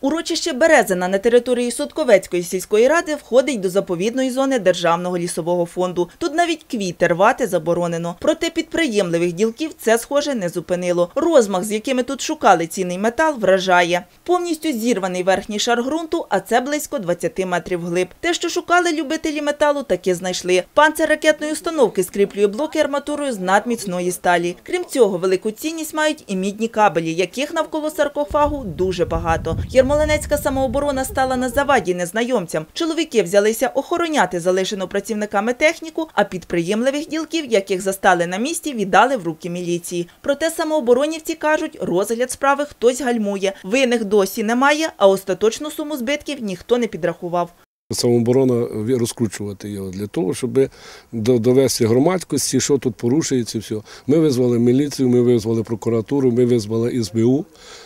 Урочище Березина на території Сотковецької сільської ради входить до заповідної зони Державного лісового фонду. Тут навіть квіти рвати заборонено. Проте підприємливих ділків це, схоже, не зупинило. Розмах, з якими тут шукали цінний метал, вражає. Повністю зірваний верхній шар ґрунту, а це близько 20 метрів глиб. Те, що шукали любителі металу, таки знайшли. Панцир ракетної установки скріплює блоки арматурою з надміцної сталі. Крім цього, велику цінність мають і мідні кабелі, яких навколо саркофагу дуже багато. Ярмолинецька самооборона стала на заваді незнайомцям. Чоловіки взялися охороняти залишену працівниками техніку, а підприємливих ділків, яких застали на місці, віддали в руки міліції. Проте самооборонівці кажуть, розгляд справи хтось гальмує. Винних досі немає, а остаточну суму збитків ніхто не підрахував. Самооборона розкручувати його для того, щоб довести громадськості, що тут порушується. Все. Ми визвали міліцію, ми визвали прокуратуру, ми визвали СБУ.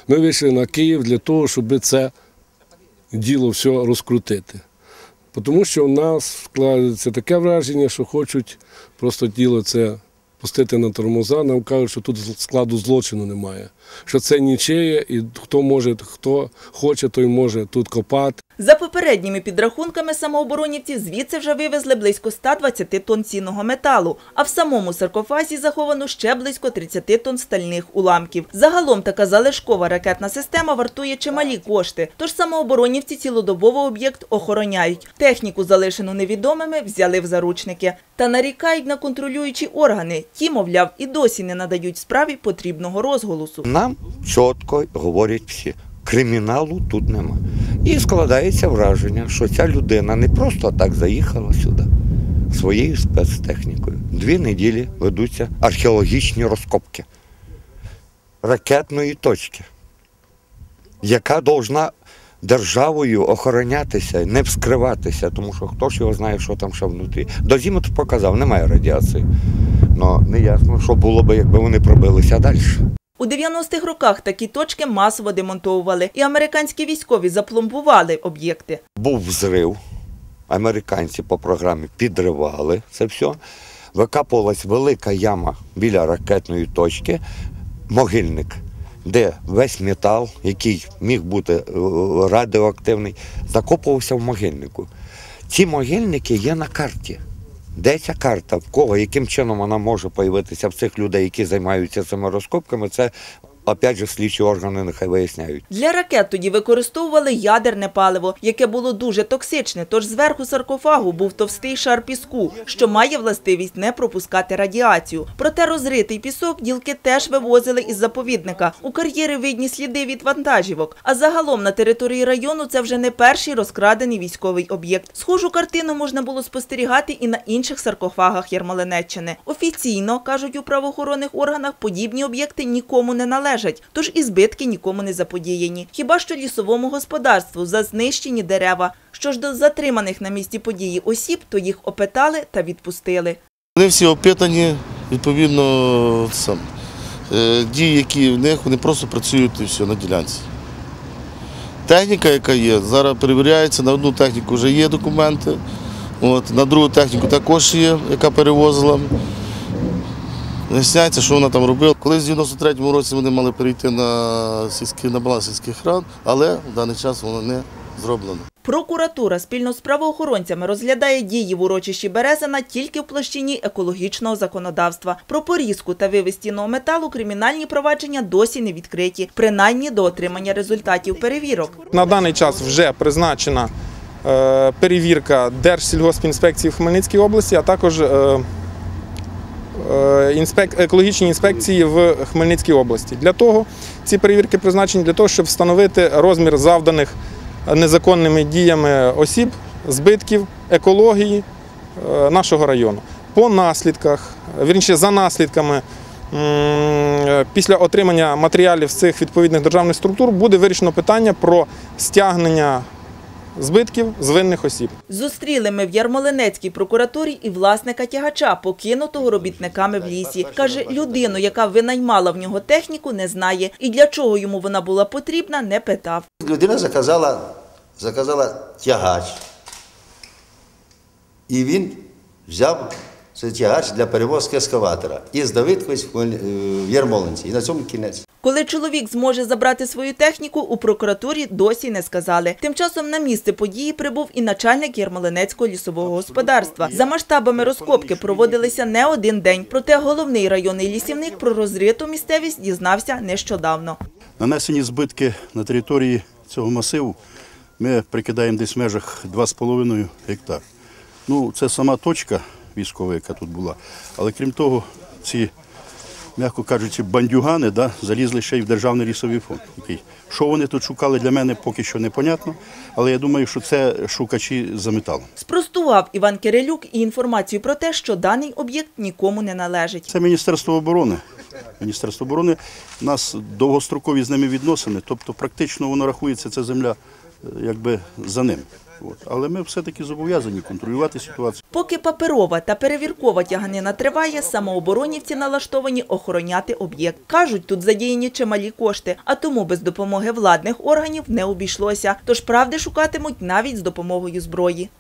Ми вийшли на Київ для того, щоб це діло все розкрутити. Тому що в нас складається таке враження, що хочуть просто діло це пустити на тормоза. Нам кажуть, що тут складу злочину немає, що це нічиє, і хто може, хто хоче, той може тут копати. За попередніми підрахунками самооборонівці звідси вже вивезли близько 120 тонн цінного металу, а в самому саркофазі заховано ще близько 30 тонн стальних уламків. Загалом така залишкова ракетна система вартує чималі кошти, тож самооборонівці цілодобово об'єкт охороняють. Техніку, залишену невідомими, взяли в заручники. Та нарікають на контролюючі органи. Ті, мовляв, і досі не надають справі потрібного розголосу. Нам чітко говорять всі, криміналу тут нема. І складається враження, що ця людина не просто так заїхала сюди своєю спецтехнікою. Дві неділі ведуться археологічні розкопки ракетної точки, яка повинна державою охоронятися, не вскриватися, тому що хто ж його знає, що там ще внутрі. Дозіметр показав, немає радіації. Ну, не ясно, що було б, якби вони пробилися далі. У 90-х роках такі точки масово демонтовували, і американські військові запломбували об'єкти. Був взрив. Американці по програмі підривали це все. Викапувалась велика яма біля ракетної точки, могильник, де весь метал, який міг бути е, радіоактивний, закопувався в могильнику. Ці могильники є на карті. Де ця карта, в кого, яким чином вона може з'явитися в цих людей, які займаються цими розкопками, це опять же слідчі органи нехай виясняють. Для ракет тоді використовували ядерне паливо, яке було дуже токсичне, тож зверху саркофагу був товстий шар піску, що має властивість не пропускати радіацію. Проте розритий пісок ділки теж вивозили із заповідника. У кар'єри видні сліди від вантажівок. А загалом на території району це вже не перший розкрадений військовий об'єкт. Схожу картину можна було спостерігати і на інших саркофагах Ярмолинеччини. Офіційно, кажуть у правоохоронних органах, подібні об'єкти нікому не належать, тож і збитки нікому не заподіяні. Хіба що лісовому господарству за знищені дерева. Що ж до затриманих на місці події осіб, то їх опитали та відпустили. Вони всі опитані, відповідно, сам. е, дії, які в них, вони просто працюють і все на ділянці. Техніка, яка є, зараз перевіряється, на одну техніку вже є документи, от, на другу техніку також є, яка перевозила. Виясняється, що вона там робила. Колись в 93-му році вони мали перейти на, сільські, на баланс сільських рад, але в даний час воно не зроблено. Прокуратура спільно з правоохоронцями розглядає дії в урочищі Березина тільки в площині екологічного законодавства. Про порізку та вивіз цінного металу кримінальні провадження досі не відкриті, принаймні до отримання результатів перевірок. На даний час вже призначена е, перевірка Держсільгоспінспекції в Хмельницькій області, а також е, е, екологічні інспекції в Хмельницькій області. Для того ці перевірки призначені для того, щоб встановити розмір завданих незаконними діями осіб, збитків, екології е, нашого району. По наслідках, вірніше за наслідками. Після отримання матеріалів з цих відповідних державних структур буде вирішено питання про стягнення збитків з винних осіб. Зустріли ми в Ярмолинецькій прокуратурі і власника тягача, покинутого робітниками в лісі. Каже, людину, яка винаймала в нього техніку, не знає. І для чого йому вона була потрібна, не питав. Людина заказала, заказала тягач. І він взяв цей тягач для перевозки ескаватора із Давидкович в е, в Ярмолинці. І на цьому кінець. Коли чоловік зможе забрати свою техніку, у прокуратурі досі не сказали. Тим часом на місце події прибув і начальник Ярмолинецького лісового господарства. За масштабами розкопки проводилися не один день. Проте головний районний лісівник про розриту місцевість дізнався нещодавно. Нанесені збитки на території цього масиву ми прикидаємо десь в межах 2,5 гектар. Ну, це сама точка військова, яка тут була. Але крім того, ці, м'яко кажучи, бандюгани да, залізли ще й в Державний лісовий фонд. Який. Що вони тут шукали, для мене поки що непонятно. Але я думаю, що це шукачі за металом. Спростував Іван Кирилюк і інформацію про те, що даний об'єкт нікому не належить. Це Міністерство оборони. Міністерство оборони у нас довгострокові з ними відносини, тобто практично воно рахується, ця земля е, якби за ним. Але ми все-таки зобов'язані контролювати ситуацію. Поки паперова та перевіркова тяганина триває, самооборонівці налаштовані охороняти об'єкт. Кажуть, тут задіяні чималі кошти, а тому без допомоги владних органів не обійшлося. Тож правди шукатимуть навіть з допомогою зброї.